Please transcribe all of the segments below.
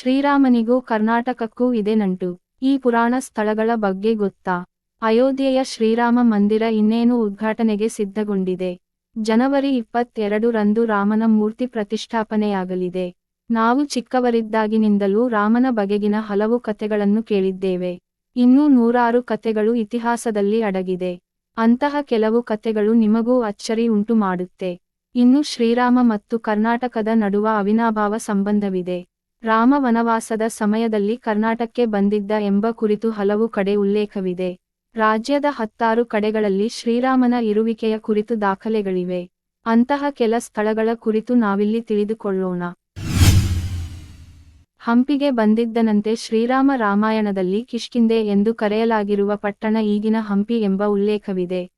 ಶ್ರೀರಾಮನಿಗೂ ಕರ್ನಾಟಕಕ್ಕೂ ಇದೆ ನಂಟು. ಈ ಪುರಾಣ ಸ್ಥಳಗಳ ಬಗ್ಗೆ ಗೊತ್ತಾ? ಅಯೋಧ್ಯೆಯ ಶ್ರೀರಾಮ ಮಂದಿರ ಇನ್ನೇನು ಉದ್ಘಾಟನೆಗೆ ಸಿದ್ಧಗೊಂಡಿದೆ? ಜನವರಿ ಇಪ್ಪತ್ತೆರಡು ರಂದು ರಾಮನ ಮೂರ್ತಿ ಪ್ರತಿಷ್ಠಾಪನೆಯಾಗಲಿದೆ. ನಾವು ಚಿಕ್ಕವರಿದ್ದಾಗಿನಿಂದಲೂ ರಾಮನ ಬಗೆಗಿನ ಹಲವು ಕಥೆಗಳನ್ನು ಕೇಳಿದ್ದೇವೆ. ಇನ್ನೂ ನೂರಾರು ಕಥೆಗಳು ಇತಿಹಾಸದಲ್ಲಿ ಅಡಗಿದೆ. ಅಂತಹ ಕೆಲವು ಕಥೆಗಳು ನಿಮಗೂ ಅಚ್ಚರಿ ಉಂಟು ಮಾಡುತ್ತೆ ಇನ್ನು ಶ್ರೀರಾಮ ಮತ್ತು ಕರ್ನಾಟಕದ ನಡುವ ಅವಿನಾಭಾವ ಸಂಬಂಧವಿದೆ. ರಾಮ ವನವಾಸದ ಸಮಯದಲ್ಲಿ ಕರ್ನಾಟಕ್ಕೆ ಬಂದಿದ್ದ ಎಂಬ ಕುರಿತು ಹಲವು ಕಡೆ ಉಲ್ಲೇಖವಿದೆ. ರಾಜ್ಯದ ಹತ್ತಾರು ಕಡೆಗಳಲ್ಲಿ ಶ್ರೀರಾಮನ ಇರುವಿಕೆಯ ಕುರಿತು ದಾಖಲೆಗಳಿವೆ. ಅಂತಹ ಕೆಲ ಸ್ಥಳಗಳ ಕುರಿತು ನಾವಿಲ್ಲಿ ತಿಳಿದುಕೊಳ್ಳೋಣ. ಹಂಪಿಗೆ ಬಂದಿದ್ದನಂತೆ ಶ್ರೀರಾಮ ರಾಮಾಯಣದಲ್ಲಿ ಕಿಷ್ಕಿಂದೆ ಎಂದು ಕರೆಯಲಾಗಿರುವ ಪಟ್ಟಣ ಈಗಿನ ಹಂಪಿ ಎಂಬ ಉಲ್ಲೇಖವಿದೆ.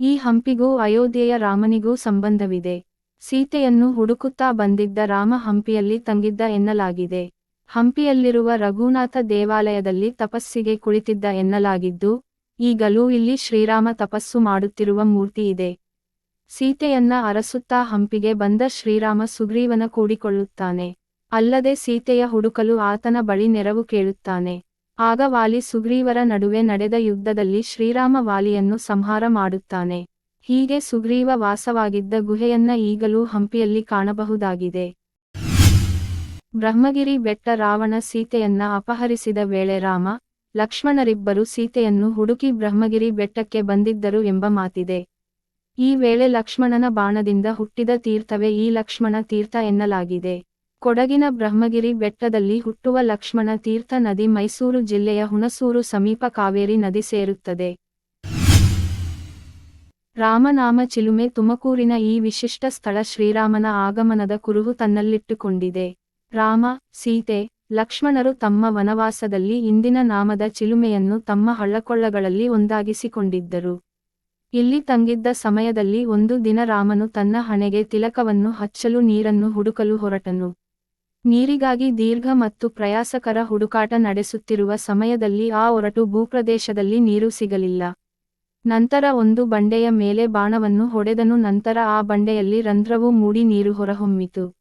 ಈ ಹಂಪಿಗೂ ಅಯೋಧ್ಯೆಯ ರಾಮನಿಗೂ ಸಂಬಂಧವಿದೆ. ಸೀತೆಯನ್ನು ಹುಡುಕುತ್ತಾ ಬಂದಿದ್ದ ರಾಮ ಹಂಪಿಯಲ್ಲಿ ತಂಗಿದ್ದ ಎನ್ನಲಾಗಿದೆ. ಹಂಪಿಯಲ್ಲಿರುವ ರಘುನಾಥ ದೇವಾಲಯದಲ್ಲಿ ತಪಸ್ಸಿಗೆ ಕುಳಿತಿದ್ದ ಎನ್ನಲಾಗಿದ್ದು, ಈಗಲೂ ಇಲ್ಲಿ ಶ್ರೀರಾಮ ತಪಸ್ಸು ಮಾಡುತ್ತಿರುವ ಮೂರ್ತಿ ಇದೆ. ಸೀತೆಯನ್ನ ಅರಸುತ್ತಾ ಹಂಪಿಗೆ ಬಂದ ಶ್ರೀರಾಮ ಸುಗ್ರೀವನ ಕೂಡಿಕೊಳ್ಳುತ್ತಾನೆ. ಅಲ್ಲದೆ ಸೀತೆಯ ಹುಡುಕಲು ಆತನ ಬಳಿ ನೆರವು ಕೇಳುತ್ತಾನೆ. ಆಗ ವಾಲಿ ಸುಗ್ರೀವರ ನಡುವೆ ನಡೆದ ಯುದ್ಧದಲ್ಲಿ ಶ್ರೀರಾಮ ವಾಲಿಯನ್ನು ಸಂಹಾರ ಮಾಡುತ್ತಾನೆ. ಹೀಗೆ ಸುಗ್ರೀವ ವಾಸವಾಗಿದ್ದ ಗುಹೆಯನ್ನ ಈಗಲೂ ಹಂಪಿಯಲ್ಲಿ ಕಾಣಬಹುದಾಗಿದೆ. ಬ್ರಹ್ಮಗಿರಿ ಬೆಟ್ಟ ರಾವಣ ಸೀತೆಯನ್ನ ಅಪಹರಿಸಿದ ವೇಳೆ ರಾಮ, ಲಕ್ಷ್ಮಣರಿಬ್ಬರು ಸೀತೆಯನ್ನು ಹುಡುಕಿ ಬ್ರಹ್ಮಗಿರಿ ಬೆಟ್ಟಕ್ಕೆ ಬಂದಿದ್ದರು ಎಂಬ ಮಾತಿದೆ. ಈ ವೇಳೆ ಲಕ್ಷ್ಮಣನ ಬಾಣದಿಂದ ಹುಟ್ಟಿದ ತೀರ್ಥವೇ ಈ ಲಕ್ಷ್ಮಣ ತೀರ್ಥ ಎನ್ನಲಾಗಿದೆ. ಕೊಡಗಿನ ಬ್ರಹ್ಮಗಿರಿ ಬೆಟ್ಟದಲ್ಲಿ ಹುಟ್ಟುವ ಲಕ್ಷ್ಮಣ ತೀರ್ಥ ನದಿ ಮೈಸೂರು ಜಿಲ್ಲೆಯ ಹುಣಸೂರು ಸಮೀಪ ಕಾವೇರಿ ನದಿ ಸೇರುತ್ತದೆ. ರಾಮನಾಮ ಚಿಲುಮೆ ತುಮಕೂರಿನ ಈ ವಿಶಿಷ್ಟ ಸ್ಥಳ ಶ್ರೀರಾಮನ ಆಗಮನದ ಕುರುಹು ತನ್ನಲ್ಲಿಟ್ಟುಕೊಂಡಿದೆ. ರಾಮ, ಸೀತೆ, ಲಕ್ಷ್ಮಣರು ತಮ್ಮ ವನವಾಸದಲ್ಲಿ ಇಂದಿನ ನಾಮದ ಚಿಲುಮೆಯನ್ನು ತಮ್ಮ ಹಳ್ಳಕೊಳ್ಳಗಳಲ್ಲಿ ಒಂದಾಗಿಸಿಕೊಂಡಿದ್ದರು. ಇಲ್ಲಿ ತಂಗಿದ್ದ ಸಮಯದಲ್ಲಿ ಒಂದು ದಿನ ರಾಮನು ತನ್ನ ಹಣೆಗೆ ತಿಲಕವನ್ನು ಹಚ್ಚಲು ನೀರನ್ನು ಹುಡುಕಲು ಹೊರಟನು. ನೀರಿಗಾಗಿ ದೀರ್ಘ ಮತ್ತು ಪ್ರಯಾಸಕರ ಹುಡುಕಾಟ ನಡೆಸುತ್ತಿರುವ ಸಮಯದಲ್ಲಿ ಆ ಒರಟು ಭೂಪ್ರದೇಶದಲ್ಲಿ ನೀರು ಸಿಗಲಿಲ್ಲ. ನಂತರ ಒಂದು ಬಂಡೆಯ ಮೇಲೆ ಬಾಣವನ್ನು ಹೊಡೆದನು. ನಂತರ ಆ ಬಂಡೆಯಲ್ಲಿ ರಂಧ್ರವು ಮೂಡಿ ನೀರು ಹೊರಹೊಮ್ಮಿತು.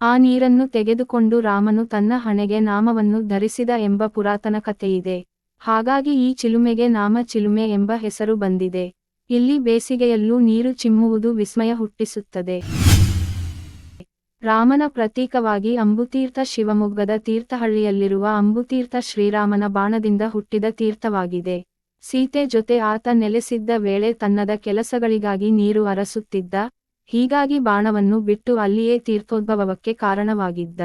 ಆ ನೀರನ್ನು ತೆಗೆದುಕೊಂಡು ರಾಮನು ತನ್ನ ಹಣೆಗೆ ನಾಮವನ್ನು ಧರಿಸಿದ ಎಂಬ ಪುರಾತನ ಕಥೆಯಿದೆ. ಹಾಗಾಗಿ ಈ ಚಿಲುಮೆಗೆ ನಾಮ ಚಿಲುಮೆ ಎಂಬ ಹೆಸರು ಬಂದಿದೆ. ಇಲ್ಲಿ ಬೇಸಿಗೆಯಲ್ಲೂ ನೀರು ಚಿಮ್ಮುವುದು ವಿಸ್ಮಯ ಹುಟ್ಟಿಸುತ್ತದೆ. ರಾಮನ ಪ್ರತೀಕವಾಗಿ ಅಂಬುತೀರ್ಥ ಶಿವಮೊಗ್ಗದ ತೀರ್ಥಹಳ್ಳಿಯಲ್ಲಿರುವ ಅಂಬುತೀರ್ಥ ಶ್ರೀರಾಮನ ಬಾಣದಿಂದ ಹುಟ್ಟಿದ ತೀರ್ಥವಾಗಿದೆ. ಸೀತೆ ಜೊತೆ ಆತ ನೆಲೆಸಿದ್ದ ವೇಳೆ ತನ್ನದ ಕೆಲಸಗಳಿಗಾಗಿ ನೀರು ಅರಸುತ್ತಿದ್ದ, ಹೀಗಾಗಿ ಬಾಣವನ್ನು ಬಿಟ್ಟು ಅಲ್ಲಿಯೇ ತೀರ್ಥೋದ್ಭವಕ್ಕೆ ಕಾರಣವಾಗಿದ್ದ.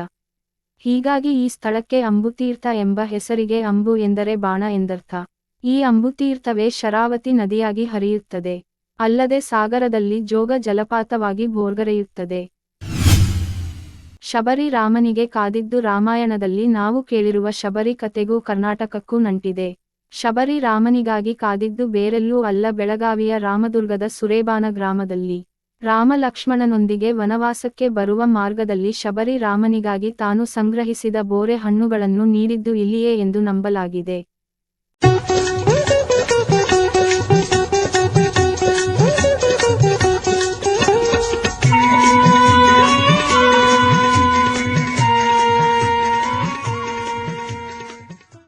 ಹೀಗಾಗಿ ಈ ಸ್ಥಳಕ್ಕೆ ಅಂಬುತೀರ್ಥ ಎಂಬ ಹೆಸರಿಗೆ ಅಂಬು ಎಂದರೆ ಬಾಣ ಎಂದರ್ಥ. ಈ ಅಂಬುತೀರ್ಥವೇ ಶರಾವತಿ ನದಿಯಾಗಿ ಹರಿಯುತ್ತದೆ. ಅಲ್ಲದೆ ಸಾಗರದಲ್ಲಿ ಜೋಗ ಜಲಪಾತವಾಗಿ ಭೋರ್ಗರೆಯುತ್ತದೆ. ಶಬರಿ ರಾಮನಿಗೆ ಕಾದಿದ್ದು ರಾಮಾಯಣದಲ್ಲಿ ನಾವು ಕೇಳಿರುವ ಶಬರಿ ಕಥೆಗೂ ಕರ್ನಾಟಕಕ್ಕೂ ನಂಟಿದೆ. ಶಬರಿ ರಾಮನಿಗಾಗಿ ಕಾದಿದ್ದು ಬೇರೆಲ್ಲೂ ಅಲ್ಲ ಬೆಳಗಾವಿಯ ರಾಮದುರ್ಗದ ಸುರೇಬಾನ ಗ್ರಾಮದಲ್ಲಿ. ರಾಮ ಲಕ್ಷ್ಮಣನೊಂದಿಗೆ ವನವಾಸಕ್ಕೆ ಬರುವ ಮಾರ್ಗದಲ್ಲಿ ಶಬರಿ ರಾಮನಿಗಾಗಿ ತಾನು ಸಂಗ್ರಹಿಸಿದ ಬೋರೆ ಹಣ್ಣುಗಳನ್ನು ನೀಡಿದ್ದು ಇಲ್ಲಿಯೇ ಎಂದು ನಂಬಲಾಗಿದೆ.